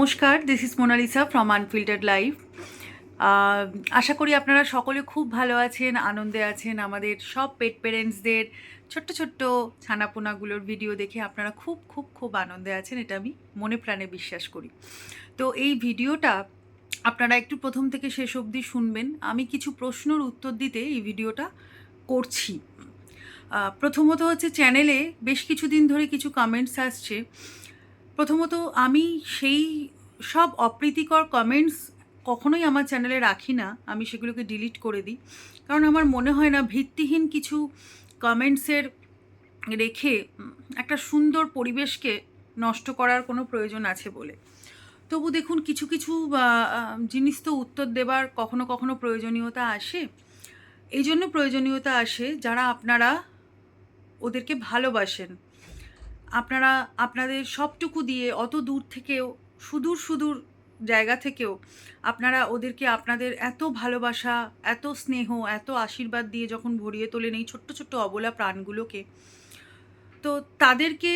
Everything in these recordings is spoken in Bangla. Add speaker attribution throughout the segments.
Speaker 1: নমস্কার this is Monalisa from unfiltered life আশা করি আপনারা সকলে খুব ভালো আছেন, আনন্দে আছেন। আমাদের সব পেট পেরেন্টসদের ছোট্ট ছোট্ট ছানাপোনাগুলোর ভিডিও দেখে আপনারা খুব খুব খুব আনন্দে আছেন, এটা আমি মনে প্রাণে বিশ্বাস করি। তো এই ভিডিওটা আপনারা একটু প্রথম থেকে শেষ অবধি শুনবেন। আমি কিছু প্রশ্নর উত্তর দিতে এই ভিডিওটা করছি। প্রথমত হচ্ছে চ্যানেলে বেশ কিছুদিন ধরে কিছু কমেন্টস আসছে। প্রথমত আমি সেই সব অপ্রীতিকর কমেন্টস কখনোই আমার চ্যানেলে রাখি না। আমি সেগুলোকে ডিলিট করে দিই। কারণ আমার মনে হয় না ভিত্তিহীন কিছু কমেন্টসের রেখে একটা সুন্দর পরিবেশকে নষ্ট করার কোনো প্রয়োজন আছে বলে। তবু দেখুন, কিছু কিছু জিনিস তো উত্তর দেবার কখনো কখনো প্রয়োজনীয়তা আসে। এই জন্য প্রয়োজনীয়তা আসে যারা আপনারা ওদেরকে ভালোবাসেন। আপনারা, আপনাদের সবটুকু দিয়ে অত দূর থেকেও, সুদূর সুদূর জায়গা থেকেও আপনারা ওদেরকে আপনাদের এত ভালোবাসা, এত স্নেহ, এত আশীর্বাদ দিয়ে যখন ভরিয়ে তোলেন এই ছোট্ট ছোট্ট অবলা প্রাণগুলোকে, তো তাদেরকে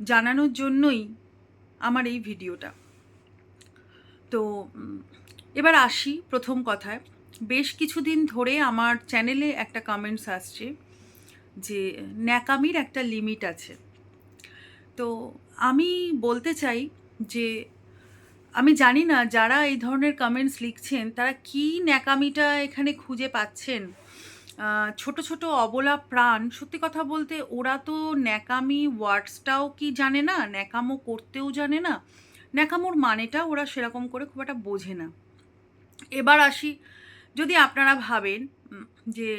Speaker 1: জানানোর জন্যই আমার এই ভিডিওটা। তো এবার আসি প্রথম কথায়। বেশ কিছুদিন ধরে আমার চ্যানেলে একটা কমেন্টস আসছে যে, ন্যাকামির একটা লিমিট আছে। তো আমি বলতে চাই যে আমি জানি না যারা এই ধরনের কমেন্টস লিখছেন, তারা কি ন্যাকামিটা এখানে খুঁজে পাচ্ছেন? ছোট ছোট অবলা প্রাণ, সত্যি কথা বলতে ওরা তো ন্যাকামি ওয়ার্ডসটাও কি জানে না, ন্যাকামো করতেও জানে না, ন্যাকামোর মানেটা ওরা সেরকম করে খুব একটা বোঝে না। এবার আসি, যদি আপনারা ভাবেন যে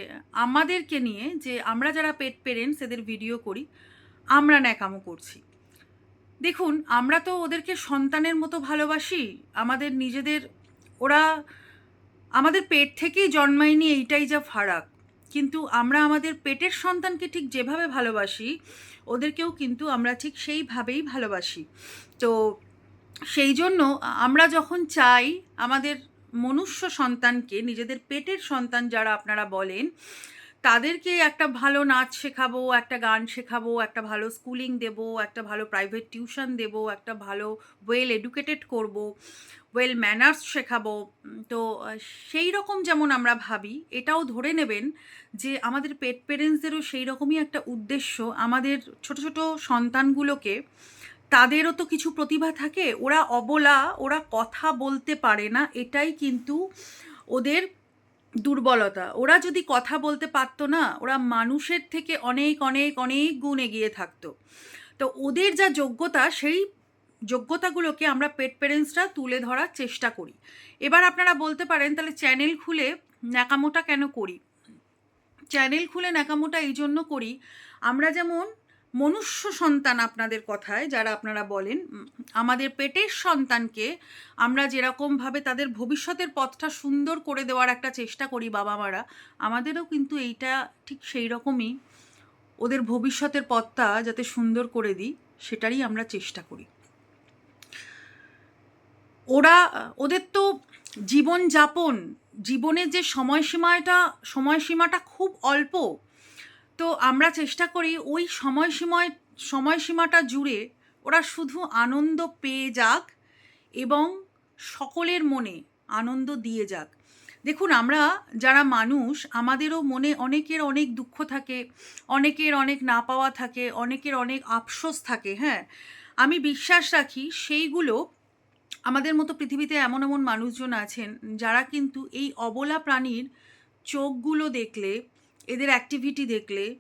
Speaker 1: আমাদেরকে নিয়ে, যে আমরা যারা পেট পেরেন্টস, এদের ভিডিও করি, আমরা ন্যাকামো করছি। দেখুন, আমরা তো ওদেরকে সন্তানের মতো ভালোবাসি। আমাদের নিজেদের, ওরা আমাদের পেট থেকেই জন্মায়নি, এইটাই যা ফারাক। কিন্তু আমরা আমাদের পেটের সন্তানকে ঠিক যেভাবে ভালোবাসি, ওদেরকেও কিন্তু আমরা ঠিক সেইভাবেই ভালোবাসি। তো সেই জন্য আমরা যখন চাই আমাদের মনুষ্য সন্তানকে, নিজেদের পেটের সন্তান যারা আপনারা বলেন তাদেরকে একটা ভালো নাচ শেখাবো, একটা গান শেখাবো, একটা ভালো স্কুলিং দেব, একটা ভালো প্রাইভেট টিউশন দেব, একটা ভালো ওয়েল এডুকেটেড করব ওয়েল ম্যানার্স শেখাবো। তো সেই রকম যেমন আমরা ভাবি, এটাও ধরে নেবেন যে আমাদের পেট পেরেন্টসদেরও সেই রকমই একটা উদ্দেশ্য। আমাদের ছোট ছোট সন্তানগুলোকে তাদেরও তো কিছু প্রতিভা থাকে, ওরা অবলা, ওরা কথা বলতে পারে না, এটাই কিন্তু ওদের দুর্বলতা। ওরা যদি কথা বলতে পারতো না, ওরা মানুষের থেকে অনেক অনেক অনেক গুণ এগিয়ে থাকতো। তো ওদের যা যোগ্যতা, সেই যোগ্যতাগুলোকে আমরা পেট পেরেন্টসরা তুলে ধরার চেষ্টা করি। এবার আপনারা বলতে পারেন, তাহলে চ্যানেল খুলে ন্যাকামোটা কেন করি? চ্যানেল খুলে ন্যাকামোটা এই জন্য করি, আমরা যেমন মনুষ্য সন্তান আপনাদের কথায়, যারা আপনারা বলেন আমাদের পেটের সন্তানকে আমরা যেরকমভাবে তাদের ভবিষ্যতের পথটা সুন্দর করে দেওয়ার একটা চেষ্টা করি বাবা মারা আমাদেরও কিন্তু এইটা ঠিক সেই রকমই ওদের ভবিষ্যতের পথটা যাতে সুন্দর করে দিই, সেটারই আমরা চেষ্টা করি। ওরা, ওদের তো জীবনযাপন, জীবনের যে সময়সীমাটা সময়সীমাটা খুব অল্প। তো আমরা চেষ্টা করি ওই সময়সীমায়, সময়সীমাটা জুড়ে ওরা শুধু আনন্দ পেয়ে যাক এবং সকলের মনে আনন্দ দিয়ে যাক। দেখুন, আমরা যারা মানুষ, আমাদেরও মনে অনেকের অনেক দুঃখ থাকে, অনেকের অনেক না পাওয়া থাকে, অনেকের অনেক আফসোস থাকে হ্যাঁ? আমি বিশ্বাস রাখি সেইগুলো আমাদের মতো পৃথিবীতে এমন এমন মানুষজন আছেন যারা কিন্তু এই অবলা প্রাণীর চোখগুলো দেখলে এদের অ্যাক্টিভিটি দেখলে,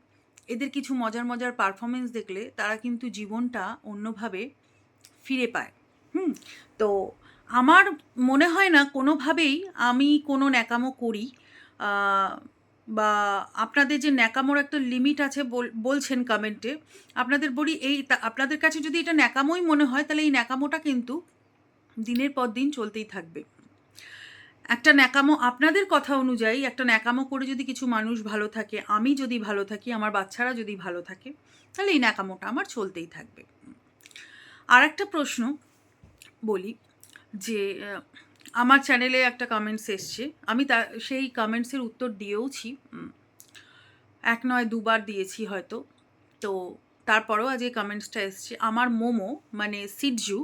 Speaker 1: এদের কিছু মজার মজার পারফরমেন্স দেখলে তারা কিন্তু জীবনটা অন্যভাবে ফিরে পায়। হুম? তো আমার মনে হয় না কোনোভাবেই আমি কোনো ন্যাকামো করি। বা আপনাদের যে ন্যাকামোর একটা লিমিট আছে বল- বলছেন কমেন্টে আপনাদের বলি এই আপনাদের কাছে যদি এটা ন্যাকামোই মনে হয়, তাহলে এই ন্যাকামোটা কিন্তু দিনের পর দিন চলতেই থাকবে। একটা ন্যাকামো আপনাদের কথা অনুযায়ী একটা ন্যাকামো করে যদি কিছু মানুষ ভালো থাকে, আমি যদি ভালো থাকি, আমার বাচ্চারা যদি ভালো থাকে, তাহলে এই ন্যাকামোটা আমার চলতেই থাকবে। আর একটা প্রশ্ন বলি যে আমার চ্যানেলে একটা কমেন্টস এসছে, আমি তা, সেই কমেন্টসের উত্তর দিয়েওছি এক নয়, দুবার দিয়েছি হয়তো, তো তারপরেও আজ এই কমেন্টসটা এসছে। আমার মোমো মানে সিডজু,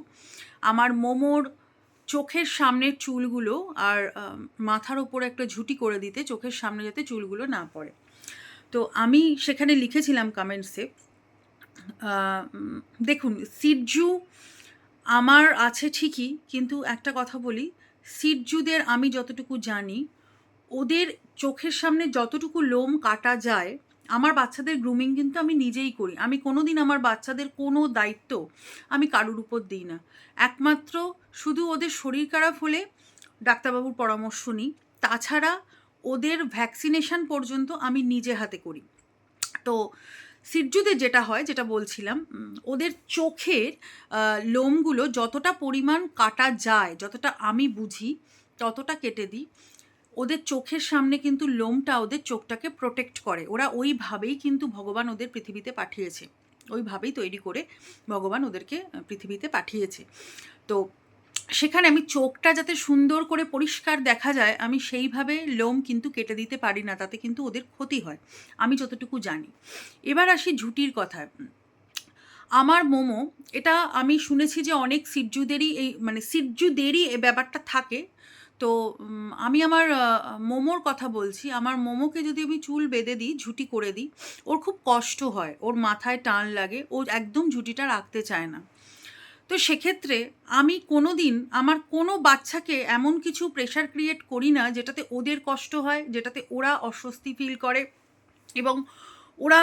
Speaker 1: আমার মোমোর চোখের সামনের চুলগুলো আর মাথার ওপরে একটা ঝুঁটি করে দিতে চোখের সামনে যাতে চুলগুলো না পড়ে। তো আমি সেখানে লিখেছিলাম কমেন্টসে দেখুন, সিরজু আমার আছে ঠিকই, কিন্তু একটা কথা বলি, সিরজুদের আমি যতটুকু জানি, ওদের চোখের সামনে যতটুকু লোম কাটা যায় আমার বাচ্চাদের গ্রুমিং কিন্তু আমি নিজেই করি। আমি কোনো দিন আমার বাচ্চাদের কোনো দায়িত্ব আমি কারুর উপর দিই না। একমাত্র শুধু ওদের শরীর খারাপ হলে ডাক্তারবাবুর পরামর্শ নিই। তাছাড়া ওদের ভ্যাকসিনেশন পর্যন্ত আমি নিজে হাতে করি। তো সিরজুদের যেটা হয়, যেটা বলছিলাম ওদের চোখের লোমগুলো যতটা পরিমাণ কাটা যায়, যতটা আমি বুঝি, ততটা কেটে দিই। ওদের চোখের সামনে কিন্তু লোমটা ওদের চোখটাকে প্রোটেক্ট করে। ওরা ওইভাবেই কিন্তু ভগবান ওদের পৃথিবীতে পাঠিয়েছে। ওইভাবেই তৈরি করে ভগবান ওদেরকে পৃথিবীতে পাঠিয়েছে। তো সেখানে আমি চোখটা যাতে সুন্দর করে পরিষ্কার দেখা যায়, আমি সেইভাবে লোম কিন্তু কেটে দিতে পারি না, তাতে কিন্তু ওদের ক্ষতি হয়। আমি যতটুকু জানি। এবার আসি ঝুটির কথায়। আমার মোমো, এটা আমি শুনেছি যে অনেক সিজ্জুদেরই এই মানে সিজ্জুদেরই এই ব্যাপারটা থাকে তো আমি আমার মোমোর কথা বলছি। আমার মোমোকে যদি আমি চুল বেঁধে দিই, ঝুটি করে দিই, ওর খুব কষ্ট হয়। ওর মাথায় টান লাগে, ও একদম ঝুটিটা রাখতে চায় না। তো সেক্ষেত্রে আমি কোনো দিন আমার কোনো বাচ্চাকে এমন কিছু প্রেশার ক্রিয়েট করি না, যেটাতে ওদের কষ্ট হয়, যেটাতে ওরা অস্বস্তি ফিল করে এবং ওরা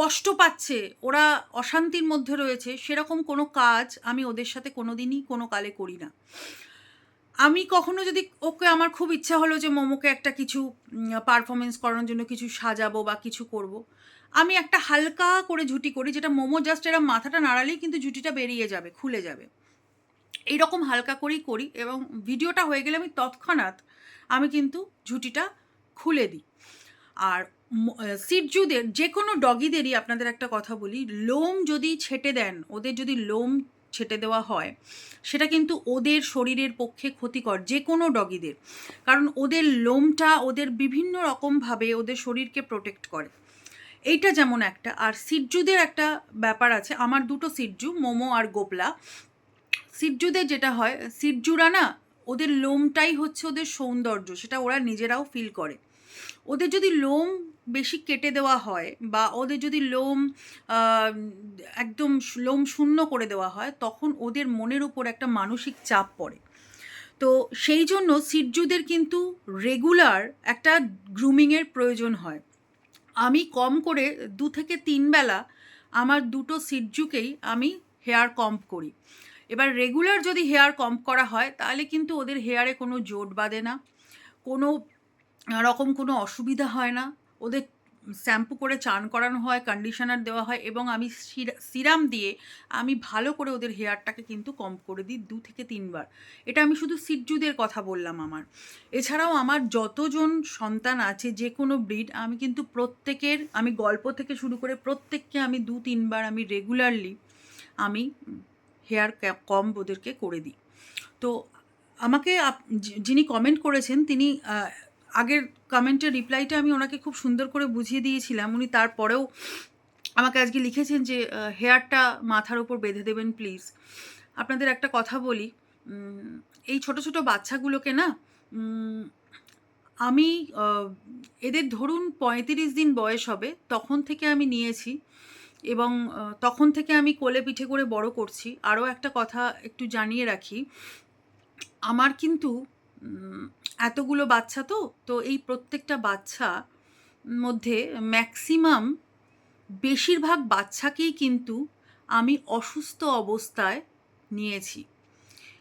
Speaker 1: কষ্ট পাচ্ছে, ওরা অশান্তির মধ্যে রয়েছে, সেরকম কোনো কাজ আমি ওদের সাথে কোনো দিনই কোনো কালে করি না। আমি কখনো যদি ওকে আমার খুব ইচ্ছা হলো যে মোমোকে একটা কিছু পারফরমেন্স করানোর জন্য কিছু সাজাবো বা কিছু করব। আমি একটা হালকা করে ঝুটি করি যেটা মোমো জাস্ট এরা মাথাটা নাড়ালেই কিন্তু ঝুটিটা বেরিয়ে যাবে, খুলে যাবে এইরকম হালকা করেই করি এবং ভিডিওটা হয়ে গেলে আমি তৎক্ষণাৎ আমি কিন্তু ঝুটিটা খুলে দিই আর সিটজুদের যে কোনো ডগিদেরই আপনাদের একটা কথা বলি, লোম যদি ছেটে দেন, ওদের যদি লোম ছেটে দেওয়া হয়, সেটা কিন্তু ওদের শরীরের পক্ষে ক্ষতিকর যে কোনো ডগিদের। কারণ ওদের লোমটা ওদের বিভিন্ন রকমভাবে ওদের শরীরকে প্রোটেক্ট করে। এইটা যেমন একটা, আর সিটজুদের একটা ব্যাপার আছে, আমার দুটো সিটজু মোমো আর গোপলা। সিটজুদের যেটা হয় সিটজুরা না, ওদের লোমটাই হচ্ছে ওদের সৌন্দর্য, সেটা ওরা নিজেরাও ফিল করে। ওদের যদি লোম বেশি কেটে দেওয়া হয় বা ওদের যদি লোম একদম লোম শূন্য করে দেওয়া হয়, তখন ওদের মনের উপর একটা মানসিক চাপ পড়ে। তো সেই জন্য সিটজুদের কিন্তু রেগুলার একটা গ্রুমিংয়ের প্রয়োজন হয়। আমি কম করে দু থেকে তিন বেলা আমার দুটো সিটজুকেই আমি হেয়ার কম্প করি। এবার রেগুলার যদি হেয়ার কম্প করা হয়, তাহলে কিন্তু ওদের হেয়ারে কোনো জোট বাঁধে না, কোনো রকম কোনো অসুবিধা হয় না। ওদের শ্যাম্পু করে চান করানো হয় কন্ডিশনার দেওয়া হয় এবং আমি সিরাম দিয়ে আমি ভালো করে ওদের হেয়ারটাকে কিন্তু কম করে দিই দু থেকে তিনবার। এটা আমি শুধু সিটজুদের কথা বললাম আমার। এছাড়াও আমার যতজন সন্তান আছে যে কোনো ব্রিড আমি কিন্তু প্রত্যেকের, আমি গল্প থেকে শুরু করে প্রত্যেককে আমি দু তিনবার আমি রেগুলারলি আমি হেয়ার কম ওদেরকে করে দিই। তো আমাকে যিনি কমেন্ট করেছেন, তিনি আগের কমেন্টের রিপ্লাইটা আমি ওনাকে খুব সুন্দর করে বুঝিয়ে দিয়েছিলাম। উনি তারপরেও আমাকে আজকে লিখেছেন যে হেয়ারটা মাথার ওপর বেঁধে দেবেন প্লিজ আপনাদের একটা কথা বলি এই ছোট ছোট বাচ্চাগুলোকে না আমি এদের ধরুন পঁয়ত্রিশ দিন বয়স হবে, তখন থেকে আমি নিয়েছি এবং তখন থেকে আমি কোলে পিঠে করে বড় করছি। আরও একটা কথা একটু জানিয়ে রাখি, আমার কিন্তু এতগুলো বাচ্চা তো তো এই প্রত্যেকটা বাচ্চা মধ্যে ম্যাক্সিমাম বেশিরভাগ বাচ্চাকেই কিন্তু আমি অসুস্থ অবস্থায় নিয়েছি।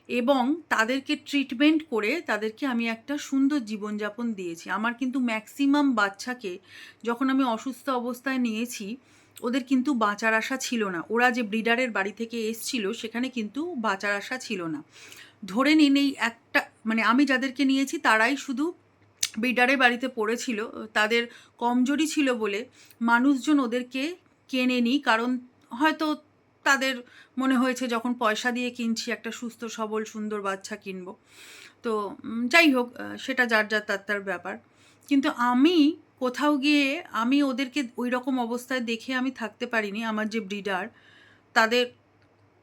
Speaker 1: এবং তাদেরকে ট্রিটমেন্ট করে তাদেরকে আমি একটা সুন্দর জীবনযাপন দিয়েছি। আমার কিন্তু ম্যাক্সিমাম বাচ্চাকে যখন আমি অসুস্থ অবস্থায় নিয়েছি, ওদের কিন্তু বাঁচার আশা ছিল না। ওরা যে ব্রিডারের বাড়ি থেকে এসছিল, সেখানে কিন্তু বাঁচার আশা ছিল না। ধরে নিন এই একটা মানে আমি যাদেরকে নিয়েছি তারাই শুধু ব্রিডারের বাড়িতে পড়েছিল। তাদের কমজোরি ছিল বলে মানুষজন ওদেরকে কেনেনি কারণ হয়তো তাদের মনে হয়েছে যখন পয়সা দিয়ে কিনছি একটা সুস্থ, সবল, সুন্দর বাচ্চা কিনবো। তো যাই হোক সেটা যার যার তার তার ব্যাপার। কিন্তু আমি কোথাও গিয়ে আমি ওদেরকে ওই রকম অবস্থায় দেখে আমি থাকতে পারিনি, আমার যে ব্রিডার তাদের,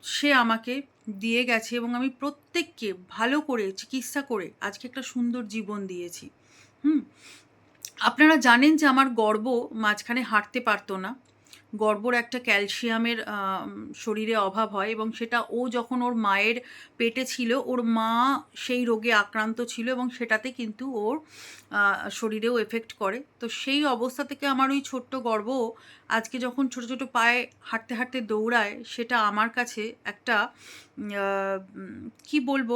Speaker 1: সে আমাকে দিয়ে গেছে এবং আমি প্রত্যেককে ভালো করে চিকিৎসা করে আজকে একটা সুন্দর জীবন দিয়েছি। হুম? আপনারা জানেন যে আমার গর্ব মাঝখানে হাঁটতে পারতো না। গর্বর একটা ক্যালসিয়ামের শরীরে অভাব হয় এবং সেটা ও যখন ওর মায়ের পেটে ছিল, ওর মা সেই রোগে আক্রান্ত ছিল এবং সেটাতে কিন্তু ওর শরীরেও এফেক্ট করে। তো সেই অবস্থা থেকে আমার ওই ছোট্ট গর্ব, আজকে যখন ছোট ছোট পায়ে হাঁটতে হাঁটতে দৌড়ায়, সেটা আমার কাছে একটা কি বলব,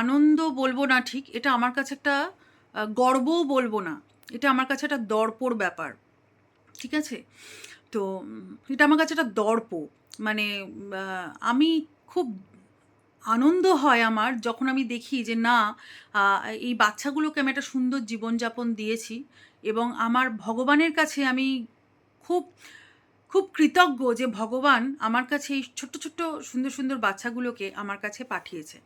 Speaker 1: আনন্দ বলব না ঠিক, এটা আমার কাছে একটা গর্বও বলব না, এটা আমার কাছে একটা দর্পর ব্যাপার। ঠিক আছে? তো এটা আমার কাছে একটা দর্প মানে আমি খুব আনন্দ হয় আমার যখন আমি দেখি যে না এই বাচ্চাগুলোকে আমি একটা সুন্দর জীবনযাপন দিয়েছি এবং আমার ভগবানের কাছে আমি খুব খুব কৃতজ্ঞ যে ভগবান আমার কাছে এই ছোট্ট ছোট্ট, সুন্দর সুন্দর বাচ্চাগুলোকে আমার কাছে পাঠিয়েছে।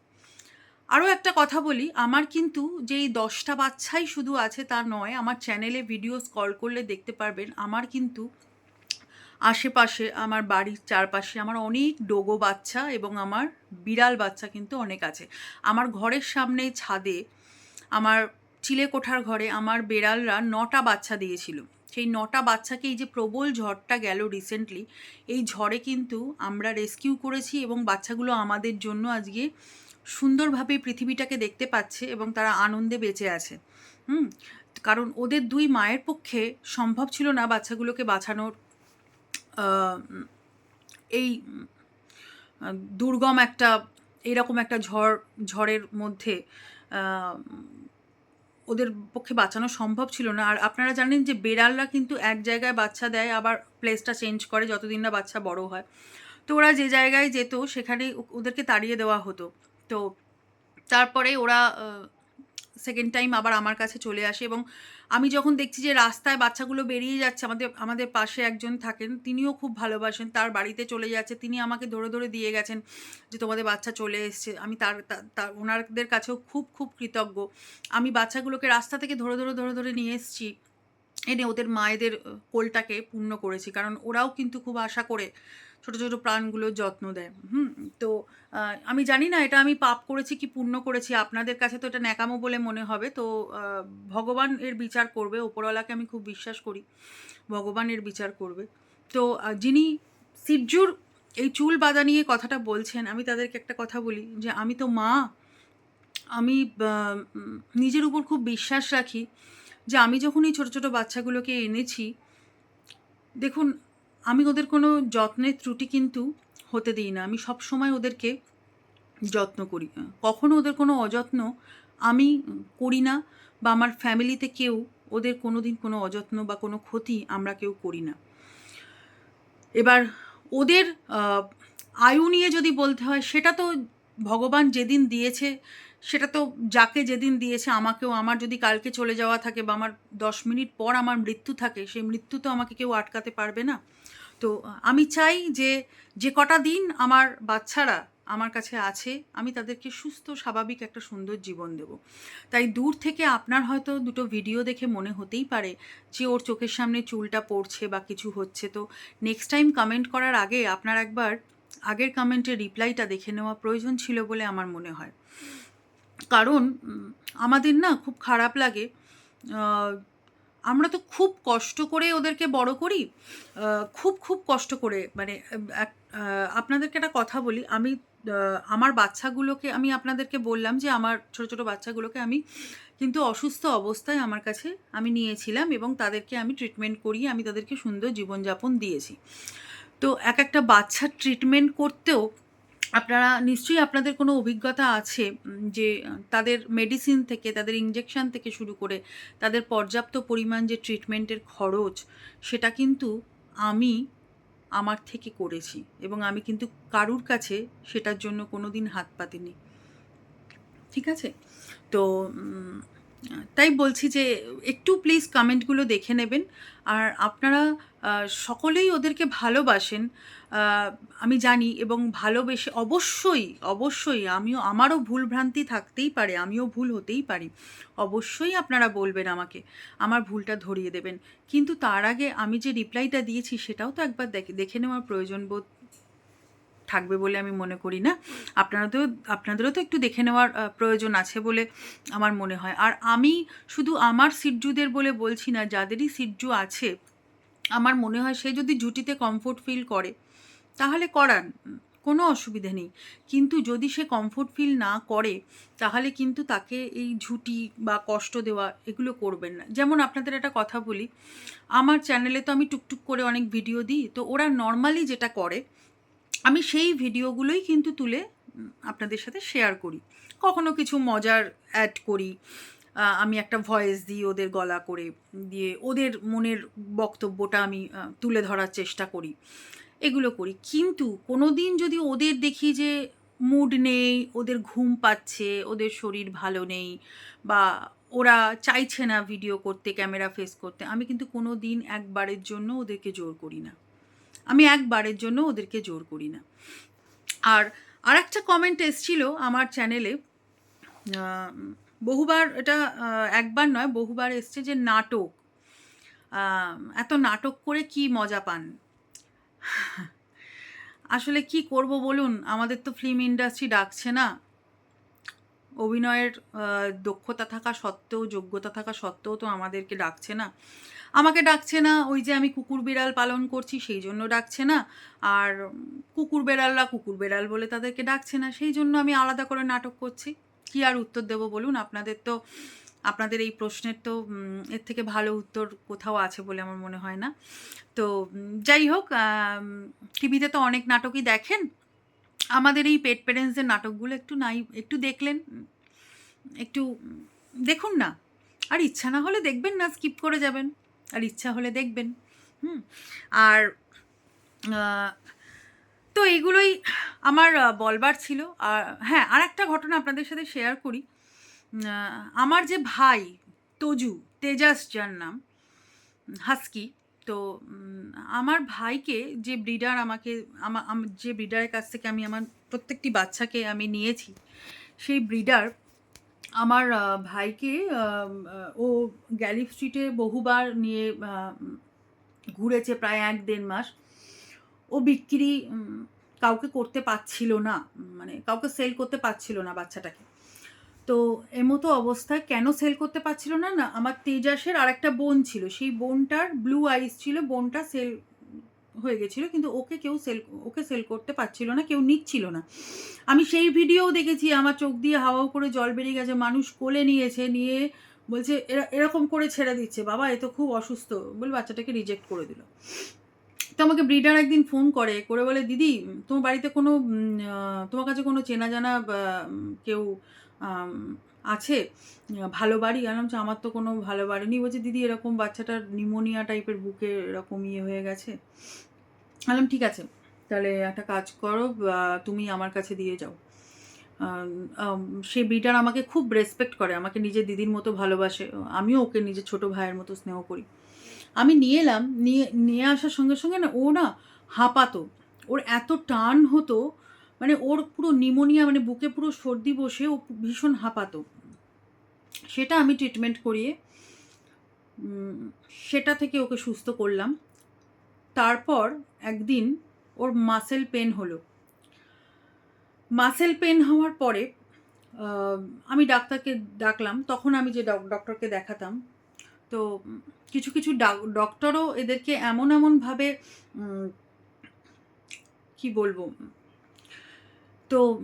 Speaker 1: আরও একটা কথা বলি, আমার কিন্তু যে এই দশটা বাচ্চাই শুধু আছে তা নয়, আমার চ্যানেলে ভিডিও কল করলে দেখতে পারবেন, আমার কিন্তু আশেপাশে, আমার বাড়ির চারপাশে আমার অনেক ডোগো বাচ্চা এবং আমার বিড়াল বাচ্চা কিন্তু অনেক আছে। আমার ঘরের সামনে ছাদে, আমার চিলে কোঠার ঘরে আমার বেড়ালরা নটা বাচ্চা দিয়েছিল। সেই নটা বাচ্চাকে এই যে প্রবল ঝড়টা গেল রিসেন্টলি এই ঝড়ে কিন্তু আমরা রেস্কিউ করেছি এবং বাচ্চাগুলো আমাদের জন্য আজকে সুন্দরভাবে পৃথিবীটাকে দেখতে পাচ্ছে এবং তারা আনন্দে বেঁচে আছে। হুম? কারণ ওদের দুই মায়ের পক্ষে সম্ভব ছিল না বাচ্চাগুলোকে বাঁচানোর এই দুর্গম একটা, এরকম একটা ঝড়, ঝড়ের মধ্যে ওদের পক্ষে বাঁচানো সম্ভব ছিল না। আর আপনারা জানেন যে বেড়ালরা কিন্তু এক জায়গায় বাচ্চা দেয়, আবার প্লেসটা চেঞ্জ করে যতদিন না বাচ্চা বড় হয়। তো ওরা যে জায়গায় যেত সেখানে ওদেরকে তাড়িয়ে দেওয়া হতো। তো তারপরে ওরা সেকেন্ড টাইম আবার আমার কাছে চলে আসে এবং আমি যখন দেখছি যে রাস্তায় বাচ্চাগুলো বেরিয়ে যাচ্ছে, আমাদের আমাদের পাশে একজন থাকেন, তিনিও খুব ভালোবাসেন, তার বাড়িতে চলে যাচ্ছে, তিনি আমাকে ধরে ধরে দিয়ে গেছেন যে তোমাদের বাচ্চা চলে এসছে, আমি তার তার ওনারদের কাছেও খুব খুব কৃতজ্ঞ। আমি বাচ্চাগুলোকে রাস্তা থেকে ধরে ধরে ধরে ধরে নিয়ে এসেছি, এনে ওদের মায়েদের কোলটাকে পূর্ণ করেছি, কারণ ওরাও কিন্তু খুব আশা করে ছোট ছোট প্রাণগুলোর যত্ন দেয়। হুম, তো আমি জানি না এটা আমি পাপ করেছি কি পুণ্য করেছি, আপনাদের কাছে তো এটা ন্যাকামো বলে মনে হবে। তো ভগবান এর বিচার করবে, ওপরওয়ালাকে আমি খুব বিশ্বাস করি, ভগবান এর বিচার করবে। তো যিনি শিবজুর এই চুল বাঁধা নিয়ে কথাটা বলছেন, আমি তাদেরকে একটা কথা বলি যে, আমি তো মা, আমি নিজের উপর খুব বিশ্বাস রাখি যে, আমি যখন এই ছোটো ছোটো বাচ্চাগুলোকে এনেছি, দেখুন আমি ওদের কোনো যত্নের ত্রুটি কিন্তু হতে দিই না। আমি সব সময় ওদেরকে যত্ন করি। কখনো ওদের কোনো অযত্ন আমি করি না বা আমার ফ্যামিলিতে কেউ ওদের কোনো দিন কোনো অযত্ন বা কোনো ক্ষতি আমরা কেউ করি না। এবার ওদের আয়ু নিয়ে যদি বলতে হয়, সেটা তো ভগবান যেদিন দিয়েছে, সেটা তো যাকে যেদিন দিয়েছে, আমাকেও। আমার যদি কালকে চলে যাওয়া থাকে বা আমার দশ মিনিট পর আমার মৃত্যু থাকে, সেই মৃত্যু তো আমাকে কেউ আটকাতে পারবে না। তো আমি চাই যে যে কটা দিন আমার বাচ্চারা আমার কাছে আছে, আমি তাদেরকে সুস্থ, স্বাভাবিক একটা সুন্দর জীবন দেব। তাই দূর থেকে আপনার হয়তো দুটো ভিডিও দেখে মনে হতেই পারে যে, ওর চোখের সামনে চুলটা পড়ছে বা কিছু হচ্ছে। তো নেক্সট টাইম কমেন্ট করার আগে আপনার একবার আগের কমেন্টের রিপ্লাইটা দেখে নেওয়া প্রয়োজন ছিল বলে আমার মনে হয়। কারণ আমাদের না খুব খারাপ লাগে আমরা তো খুব কষ্ট করে ওদেরকে বড় করি খুব খুব কষ্ট করে মানে আপনাদেরকে একটা কথা বলি, আমি আমার বাচ্চাগুলোকে আমি আপনাদেরকে বললাম যে আমার ছোট ছোট বাচ্চাগুলোকে আমি কিন্তু অসুস্থ অবস্থায় আমার কাছে আমি নিয়েছিলাম এবং তাদেরকে আমি ট্রিটমেন্ট করিয়ে আমি তাদেরকে সুন্দর জীবনযাপন দিয়েছি। তো এক একটা বাচ্চার ট্রিটমেন্ট করতেও আপনারা নিশ্চয়ই আপনাদের কোনো অভিজ্ঞতা আছে যে, তাদের মেডিসিন থেকে, তাদের ইঞ্জেকশন থেকে শুরু করে, তাদের পর্যাপ্ত পরিমাণ যে ট্রিটমেন্টের খরচ, সেটা কিন্তু আমি আমার থেকে করেছি এবং আমি কিন্তু কারুর কাছে সেটার জন্য কোনো দিন হাত পাতিনি। ঠিক আছে? তো তাই বলছি যে একটু প্লিজ কমেন্টগুলো দেখে নেবেন। আর আপনারা সকলেই ওদেরকে ভালোবাসেন। আমি জানি এবং ভালোবেসে অবশ্যই অবশ্যই আমিও, আমারও ভুল ভ্রান্তি থাকতেই পারে, আমিও ভুল হতেই পারি। অবশ্যই আপনারা বলবেন আমাকে, আমার ভুলটা ধরিয়ে দেবেন। কিন্তু তার আগে আমি যে রিপ্লাইটা দিয়েছি সেটাও তো একবার দেখে দেখে নেওয়ার প্রয়োজন বোধ থাকবে বলে আমি মনে করি না। আপনারা তো আপনাদেরও তো একটু দেখে নেওয়ার প্রয়োজন আছে বলে আমার মনে হয়। আর আমি শুধু আমার সিটজুদের বলে বলছি না, যাদেরই সিটজু আছে, আমার মনে হয় সে যদি জুটিতে কমফোর্ট ফিল করে, তাহলে করান কোনো অসুবিধে নেই। কিন্তু যদি সে কমফোর্ট ফিল না করে, তাহলে কিন্তু তাকে এই ঝুটি বা কষ্ট দেওয়া এগুলো করবেন না। যেমন আপনাদের একটা কথা বলি, আমার চ্যানেলে তো আমি টুকটুক করে অনেক ভিডিও দিই, তো ওরা নর্মালি যেটা করে আমি সেই ভিডিওগুলোই কিন্তু তুলে আপনাদের সাথে শেয়ার করি। কখনো কিছু মজার অ্যাড করি। আমি একটা ভয়েস দিই ওদের গলা করে, দিয়ে ওদের মনের বক্তব্যটা আমি তুলে ধরার চেষ্টা করি। এগুলো করি। কিন্তু কোনো দিন যদি ওদের দেখি যে মুড নেই, ওদের ঘুম পাচ্ছে, ওদের শরীর ভালো নেই, বা ওরা চাইছে না ভিডিও করতে ক্যামেরা ফেস করতে, আমি কিন্তু কোনো দিন একবারের জন্য ওদেরকে জোর করি না। আমি একবারের জন্য ওদেরকে জোর করি না। আর আর একটা কমেন্ট এসছিল আমার চ্যানেলে বহুবার এটা একবার নয়, বহুবার এসছে যে নাটক এত নাটক করে কি মজা পান? আসলে কি করব বলুন? আমাদের তো ফিল্ম ইন্ডাস্ট্রি ডাকছে না। অভিনয়ের দক্ষতা থাকা সত্ত্বেও, যোগ্যতা থাকা সত্ত্বেও তো আমাদেরকে ডাকছে না। আমাকে ডাকছে না, ওই যে আমি কুকুর বিড়াল পালন করছি সেই জন্য ডাকছে না। আর কুকুর বেড়ালরা কুকুর বেড়াল বলে তাদেরকে ডাকছে না, সেই জন্য আমি আলাদা করে নাটক করছি। কি আর উত্তর দেব বলুন? আপনাদের তো, আপনাদের এই প্রশ্নের তো এর থেকে ভালো উত্তর কোথাও আছে বলে আমার মনে হয় না। তো, যাই হোক টিভিতে তো অনেক নাটকই দেখেন। আমাদের এই পেট পেরেন্টসদের নাটকগুলো একটু নাই, একটু দেখলেন, একটু দেখুন না। আর ইচ্ছা না হলে দেখবেন না, স্কিপ করে যাবেন। আর ইচ্ছা হলে দেখবেন, হুম? আর তো এইগুলোই আমার বলবার ছিল। আর হ্যাঁ আর একটা ঘটনা আপনাদের সাথে শেয়ার করি। আমার যে ভাই, তজু, তেজাস যার নাম, হাস্কি, তো আমার ভাইকে যে ব্রিডার আমাকে, আমা, আম- যে ব্রিডারের কাছ থেকে আমি আমার প্রত্যেকটি বাচ্চাকে আমি নিয়েছি, সেই ব্রিডার আমার ভাইকে ও গ্যালিফ স্ট্রিটে বহুবার নিয়ে ঘুরেছে প্রায় এক দেড় মাস। ও বিক্রি কাউকে করতে পারছিল না মানে কাউকে সেল করতে পারছিল না বাচ্চাটাকে। তো এমতো অবস্থায় কেন সেল করতে পারছিল না? না, আমার তেজাসের আর একটা বোন ছিল। সেই বোনটার ব্লু আইস ছিল, বোনটা সেল হয়ে গেছিল, কিন্তু ওকে কেউ সেল ওকে সেল করতে পারছিল না, কেউ নিচ্ছিল না। আমি সেই ভিডিও দেখেছি, আমার চোখ দিয়ে হাওয়াও করে জল বেরিয়ে গেছে, মানুষ কোলে নিয়েছে, নিয়ে বলছে, এরা, এরকম করে ছেড়ে দিচ্ছে, বাবা, এ তো খুব অসুস্থ। বলে বাচ্চাটাকে রিজেক্ট করে দিল। তো আমাকে ব্রিডার একদিন ফোন করে করে বলে, দিদি, তোমার বাড়িতে কোনো তোমার কাছে কোনো চেনা জানা কেউ আছে? ভালো বাড়ি? আনলাম যে আমার তো কোনো ভালো বাড়ি নেই। বলছে, দিদি, এরকম বাচ্চাটার নিউমোনিয়া টাইপের বুকে এরকম ইয়ে হয়ে গেছে। বললাম, ঠিক আছে, তাহলে একটা কাজ করো তুমি আমার কাছে দিয়ে যাও। সে বিটার আমাকে খুব রেসপেক্ট করে, আমাকে নিজের দিদির মতো ভালোবাসে। আমিও ওকে নিজের ছোট ভাইয়ের মতো স্নেহ করি। আমি নিয়ে এলাম, নিয়ে নিয়ে আসার সঙ্গে সঙ্গে না, ও না হাঁপাতো। ওর এত টান হতো মানে ওর পুরো নিমোনিয়া মানে বুকে পুরো সর্দি বসে ও ভীষণ হাঁপাতো। সেটা আমি ট্রিটমেন্ট করিয়ে সেটা থেকে ওকে সুস্থ করলাম। তারপর একদিন ওর মাসেল পেন হলো। মাসেল পেন হওয়ার পরে আমি ডাক্তারকে ডাকলাম। তখন আমি যে ডক- ডক্টরকে দেখাতাম, তো কিছু কিছু ডাক- ডক্টরও এদেরকে এমন এমনভাবে কি বলব? তো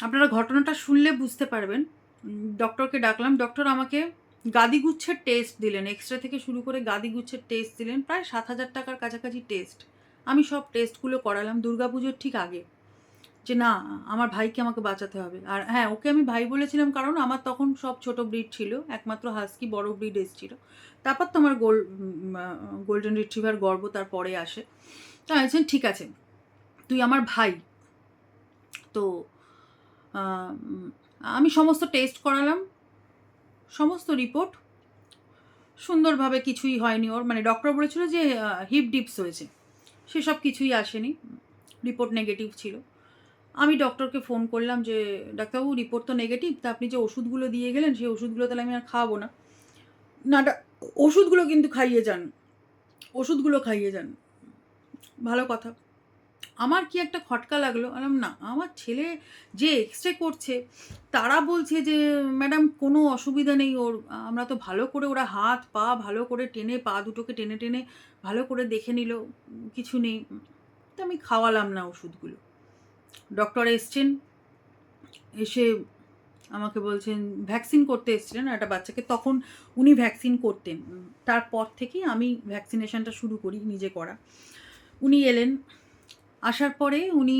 Speaker 1: আপনারা ঘটনাটা শুনলে বুঝতে পারবেন। ডক্টরকে ডাকলাম। ডক্টর আমাকে গাদিগুচ্ছের টেস্ট দিলেন এক্সরে থেকে শুরু করে গাদিগুচ্ছের টেস্ট দিলেন, প্রায় সাত হাজার টাকার কাছাকাছি টেস্ট আমি সব টেস্টগুলো করালাম দুর্গাপুজোর ঠিক আগে। যে না, আমার ভাইকে আমাকে বাঁচাতে হবে। আর হ্যাঁ ওকে আমি ভাই বলেছিলাম কারণ আমার তখন সব ছোট ব্রিড ছিল, একমাত্র হাস্কি বড় ব্রিড এসেছিল। তারপর তো আমার গোল গোল্ডেন রিট্রিভার গর্ব তার পরে আসে। তো আমি বলছেন ঠিক আছে, তুই আমার ভাই। তো আমি সমস্ত টেস্ট করালাম। সমস্ত রিপোর্ট সুন্দরভাবে কিছুই হয়নি ওর। মানে ডক্টর বলেছিল যে হিপ ডিপস হয়েছে সেসব কিছুই আসেনি। রিপোর্ট নেগেটিভ ছিল। আমি ডক্টরকে ফোন করলাম যে, ডাক্তারবাবু, রিপোর্ট তো নেগেটিভ তা আপনি যে ওষুধগুলো দিয়ে গেলেন, সেই ওষুধগুলো তাহলে আমি আর খাওয়াবো না। না ওষুধগুলো কিন্তু খাইয়ে যান। ওষুধগুলো খাইয়ে যান। ভালো কথা। আমার কি একটা খটকা লাগল? বললাম, না, আমার ছেলে যে এক্স রে করছে, তারা বলছে যে, ম্যাডাম, কোনো অসুবিধা নেই ওর, আমরা তো ভালো করে ওরা হাত, পা ভালো করে টেনে, পা দুটোকে টেনে টেনে ভালো করে দেখে নিল, কিছু নেই। তো আমি খাওয়ালাম না ওষুধগুলো। ডক্টর এসছেন, এসে আমাকে বলছেন ভ্যাকসিন করতে এসেছিলেন একটা বাচ্চাকে। তখন উনি ভ্যাকসিন করতেন। তারপর থেকেই আমি ভ্যাকসিনেশনটা শুরু করি নিজে করা। উনি এলেন আসার পরে উনি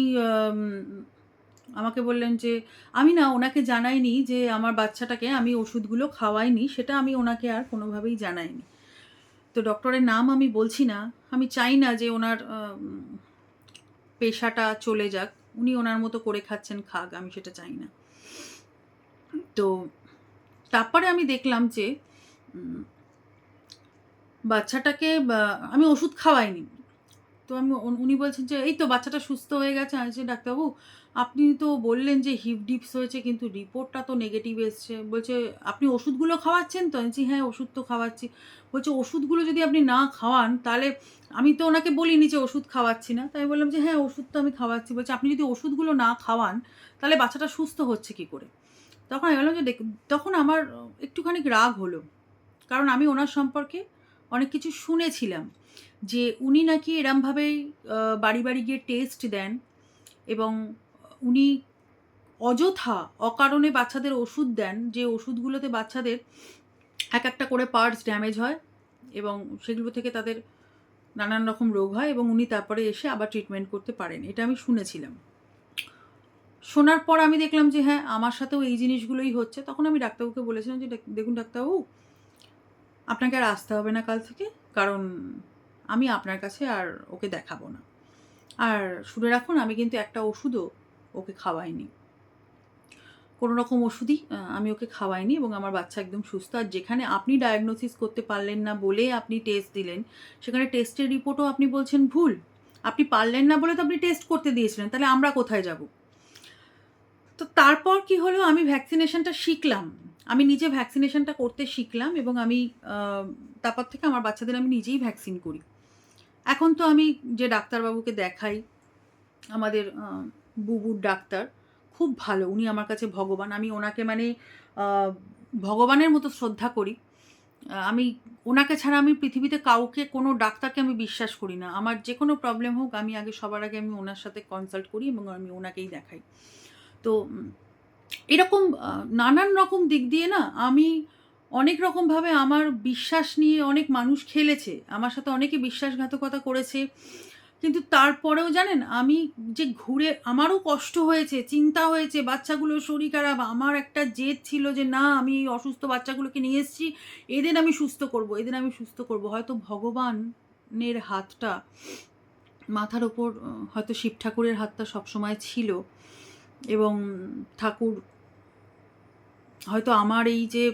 Speaker 1: আমাকে বললেন যে, আমি না ওনাকে জানাইনি যে আমার বাচ্চাটাকে আমি ওষুধগুলো খাওয়াইনি, সেটা আমি ওনাকে আর কোনোভাবেই জানাইনি। তো ডক্টরের নাম আমি বলছি না, আমি চাই না যে ওনার পেশাটা চলে যাক, উনি ওনার মতো করে খাচ্ছেন, খাক, আমি সেটা চাই না। তো তারপরে আমি দেখলাম যে বাচ্চাটাকে আমি ওষুধ খাওয়াইনি। তো আমি উনি বলছেন যে, এই তো বাচ্চাটা সুস্থ হয়ে গেছে। আমি ডাক্তারবাবু, আপনি তো বললেন যে হিপ ডিপস হয়েছে, কিন্তু রিপোর্টটা তো নেগেটিভ এসছে। বলছে, আপনি ওষুধগুলো খাওয়াচ্ছেন তো? আমি হ্যাঁ ওষুধ তো খাওয়াচ্ছি। বলছে, ওষুধগুলো যদি আপনি না খাওয়ান, তাহলে আমি তো ওনাকে বলিনি যে ওষুধ খাওয়াচ্ছি না। তাই বললাম যে হ্যাঁ ওষুধ তো আমি খাওয়াচ্ছি। বলছে, আপনি যদি ওষুধগুলো না খাওয়ান, তাহলে বাচ্চাটা সুস্থ হচ্ছে কি করে? তখন আমি বললাম যে তখন আমার একটুখানি রাগ হলো। কারণ আমি ওনার সম্পর্কে অনেক কিছু শুনেছিলাম যে উনি নাকি এরমভাবেই আহ, বাড়ি বাড়ি গিয়ে টেস্ট দেন এবং উনি অযথা অকারণে বাচ্চাদের ওষুধ দেন যে ওষুধগুলোতে বাচ্চাদের এক একটা করে পার্টস ড্যামেজ হয় এবং সেগুলো থেকে তাদের নানান রকম রোগ হয় এবং উনি তারপরে এসে আবার ট্রিটমেন্ট করতে পারেন। এটা আমি শুনেছিলাম। শোনার পর আমি দেখলাম যে হ্যাঁ আমার সাথেও এই জিনিসগুলোই হচ্ছে। তখন আমি ডাক্তারবাবুকে বলেছিলাম যে "দেখ- দেখুন ডাক্তারবাবু আপনাকে আর আসতে হবে না কাল থেকে, কারণ আমি আপনার কাছে আর ওকে দেখাবো না। আর শুনে রাখুন, আমি কিন্তু একটা ওষুধও ওকে খাওয়াইনি। কোনো রকম ওষুধই আমি ওকে খাওয়াইনি এবং আমার বাচ্চা একদম সুস্থ। আর যেখানে আপনি ডায়াগনোসিস করতে পারলেন না বলে আপনি টেস্ট দিলেন, সেখানে টেস্টের রিপোর্টও আপনি বলছেন ভুল। আপনি পারলেন না বলে তো আপনি টেস্ট করতে দিয়েছিলেন, তাহলে আমরা কোথায় যাব? তো তারপর কি হলো? আমি ভ্যাকসিনেশনটা শিখলাম। আমি নিজে ভ্যাকসিনেশনটা করতে শিখলাম এবং আমি তারপর থেকে আমার বাচ্চাদের আমি নিজেই ভ্যাকসিন করি। এখন তো আমি যে ডাক্তারবাবুকে দেখাই, আমাদের বুবুর ডাক্তার, খুব ভালো, উনি আমার কাছে ভগবান। আমি ওনাকে মানে ভগবানের মতো শ্রদ্ধা করি। আমি, ওনাকে ছাড়া আমি পৃথিবীতে কাউকে, কোনো ডাক্তারকে আমি বিশ্বাস করি না। আমার যে কোনো প্রবলেম হোক, আমি আগে সবার আগে আমি ওনার সাথে কনসাল্ট করি এবং আমি ওনাকেই দেখাই। তো এরকম নানান রকম দিক দিয়ে না আমি অনেক রকমভাবে আমার বিশ্বাস নিয়ে অনেক মানুষ খেলেছে, আমার সাথে অনেকে বিশ্বাসঘাতকতা করেছে। কিন্তু তারপরেও জানেন, আমি যে ঘুরে, আমারও কষ্ট হয়েছে, চিন্তা হয়েছে বাচ্চাগুলোর শরীর খারাপ, আমার একটা জেদ ছিল যে না, আমি এই অসুস্থ বাচ্চাগুলোকে নিয়ে এসেছি, এদের আমি সুস্থ করব, এদের আমি সুস্থ করব। হয়তো ভগবানের হাতটা মাথার ওপর, হয়তো শিব ঠাকুরের হাতটা সবসময় ছিল। এবং ঠাকুর হয়তো আমার এই যে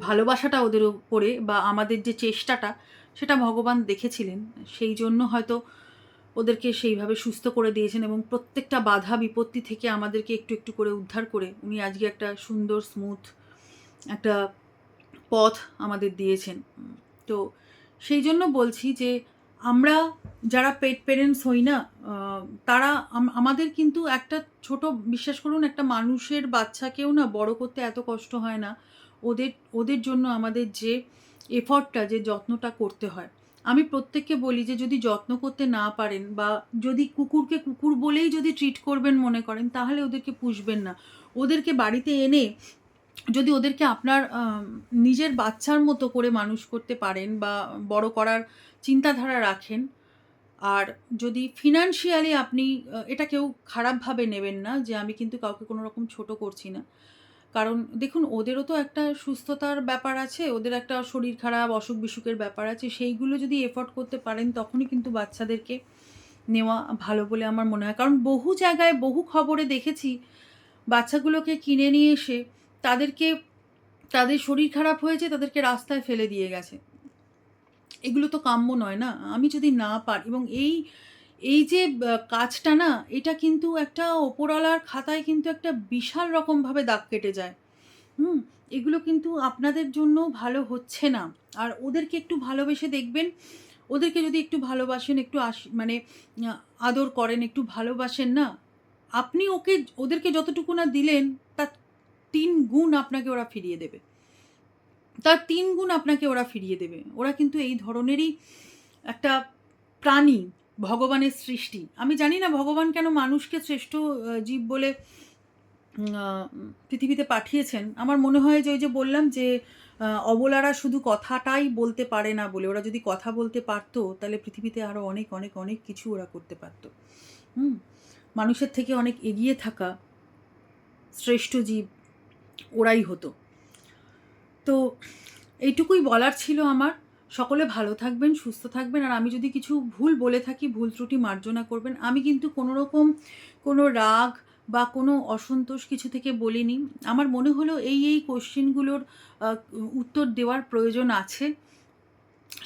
Speaker 1: ভালোবাসাটা ওদের উপরে বা আমাদের যে চেষ্টাটা, সেটা ভগবান দেখেছিলেন। সেই জন্য হয়তো ওদেরকে সেইভাবে সুস্থ করে দিয়েছেন এবং প্রত্যেকটা বাধা বিপত্তি থেকে আমাদেরকে একটু একটু করে উদ্ধার করে উনি আজকে একটা সুন্দর স্মুথ একটা পথ আমাদের দিয়েছেন। তো সেই জন্য বলছি যে আমরা যারা পেট পেরেন্টস হই না তারা আমাদের কিন্তু একটা ছোট, বিশ্বাস করুন, একটা মানুষের বাচ্চাকেও না বড় করতে এত কষ্ট হয় না। ওদের ওদের জন্য আমাদের যে এফর্টটা যে যত্নটা করতে হয়। আমি প্রত্যেককে বলি যে, যদি যত্ন করতে না পারেন বা যদি কুকুরকে কুকুর বলেই যদি ট্রিট করবেন মনে করেন, তাহলে ওদেরকে পুষবেন না। ওদেরকে বাড়িতে এনে যদি ওদেরকে আপনার নিজের বাচ্চার মতো করে মানুষ করতে পারেন বা বড় করার চিন্তাধারা রাখেন আর যদি ফিনান্সিয়ালি আপনি এটা কেউ খারাপভাবে নেবেন না যে আমি কিন্তু কাউকে কোনো রকম ছোট করছি না। কারণ দেখুন, ওদেরও তো একটা সুস্থতার ব্যাপার আছে, ওদের একটা শরীর খারাপ, অসুখ বিসুখের ব্যাপার আছে, সেইগুলো যদি এফোর্ড করতে পারেন তখনই কিন্তু বাচ্চাদেরকে নেওয়া ভালো বলে আমার মনে হয়। কারণ বহু জায়গায় বহু খবরে দেখেছি, বাচ্চাগুলোকে কিনে নিয়ে এসে তাদেরকে, তাদের শরীর খারাপ হয়েছে, তাদেরকে রাস্তায় ফেলে দিয়ে গেছে। এগুলো তো কাম্য নয় না? আমি যদি না পারি, এবং এই এই যে কাজটা না, এটা কিন্তু একটা ওপরওয়ালার খাতায় কিন্তু একটা বিশাল রকমভাবে দাগ কেটে যায়। হুম, এগুলো কিন্তু আপনাদের জন্য ভালো হচ্ছে না। আর ওদেরকে একটু ভালোবেসে দেখবেন, ওদেরকে যদি একটু ভালোবাসেন, একটু আস মানে আদর করেন, একটু ভালোবাসেন না, আপনি ওকে, ওদেরকে যতটুকু না দিলেন, তার তিন গুণ আপনাকে ওরা ফিরিয়ে দেবে। তার তিন গুণ আপনাকে ওরা ফিরিয়ে দেবে। ওরা কিন্তু এই ধরনেরই একটা প্রাণী, ভগবানের সৃষ্টি। আমি জানি না ভগবান কেন মানুষকে শ্রেষ্ঠ জীব বলে পৃথিবীতে পাঠিয়েছেন। আমার মনে হয় যে ওই যে বললাম যে অবলারা শুধু কথাটাই বলতে পারে না বলে, ওরা যদি কথা বলতে পারতো, তাহলে পৃথিবীতে আরও অনেক অনেক অনেক কিছু ওরা করতে পারতো। হুম? মানুষের থেকে অনেক এগিয়ে থাকা শ্রেষ্ঠ জীব ওরাই হতো। তো এইটুকুই বলার ছিল আমার। সকলে ভালো থাকবেন, সুস্থ থাকবেন, আর আমি যদি কিছু ভুল বলে থাকি, ভুল ত্রুটি মার্জনা করবেন, আমি কিন্তু কোনো রকম কোনো রাগ বা কোনো অসন্তোষ কিছু থেকে বলিনি। আমার মনে হলো এই এই কোশ্চেনগুলোর উত্তর দেওয়ার প্রয়োজন আছে,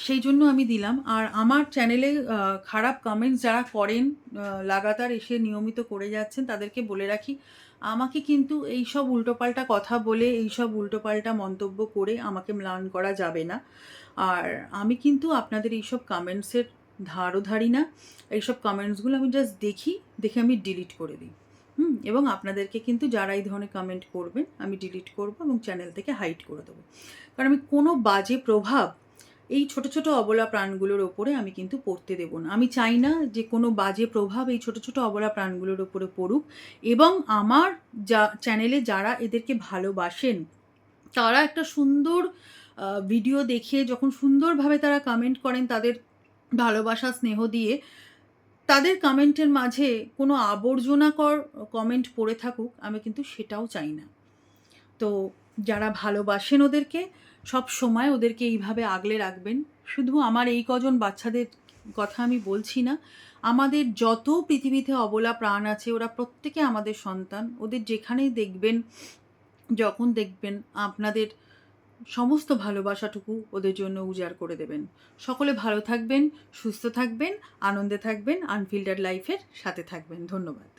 Speaker 1: সেই জন্য আমি দিলাম। আর আমার চ্যানেলে খারাপ কমেন্টস যারা করেন লাগাতার এসে নিয়মিত করে যাচ্ছেন, তাদেরকে বলে রাখি আমাকে কিন্তু এই সব উল্টোপাল্টা কথা বলে এই সব উল্টোপাল্টা মন্তব্য করে আমাকে ম্লান করা যাবে না। আর আমি কিন্তু আপনাদের এইসব কমেন্টসের ধারও ধারি না। এইসব কমেন্টসগুলো আমি জাস্ট দেখি, দেখে আমি ডিলিট করে দিই। হুম, এবং আপনাদেরকে কিন্তু যারা এই ধরনের কমেন্ট করবেন, আমি ডিলিট করব এবং চ্যানেল থেকে হাইড করে দেবো। কারণ আমি কোনো বাজে প্রভাব এই ছোট ছোট অবলা প্রাণগুলোর ওপরে আমি কিন্তু পড়তে দেব না। আমি চাই না যে কোনো বাজে প্রভাব এই ছোট ছোট অবলা প্রাণগুলোর ওপরে পড়ুক এবং আমার যা চ্যানেলে যারা এদেরকে ভালোবাসেন, তারা একটা সুন্দর ভিডিও দেখে যখন সুন্দরভাবে তারা কমেন্ট করেন তাদের ভালোবাসা, স্নেহ দিয়ে, তাদের কমেন্টের মাঝে কোনো আবর্জনাকর কমেন্ট পড়ে থাকুক, আমি কিন্তু সেটাও চাই না। তো যারা ভালোবাসেন ওদেরকে সব সময় ওদেরকে এইভাবে আগলে রাখবেন। শুধু আমার এই কজন বাচ্চাদের কথা আমি বলছি না, আমাদের যত পৃথিবীতে অবলা প্রাণ আছে, ওরা প্রত্যেকে আমাদের সন্তান। ওদের যেখানেই দেখবেন, যখন দেখবেন, আপনাদের সমস্ত ভালোবাসাটুকু ওদের জন্য উজাড় করে দেবেন। সকলে ভালো থাকবেন, সুস্থ থাকবেন, আনন্দে থাকবেন, আনফিল্টার লাইফের সাথে থাকবেন। ধন্যবাদ।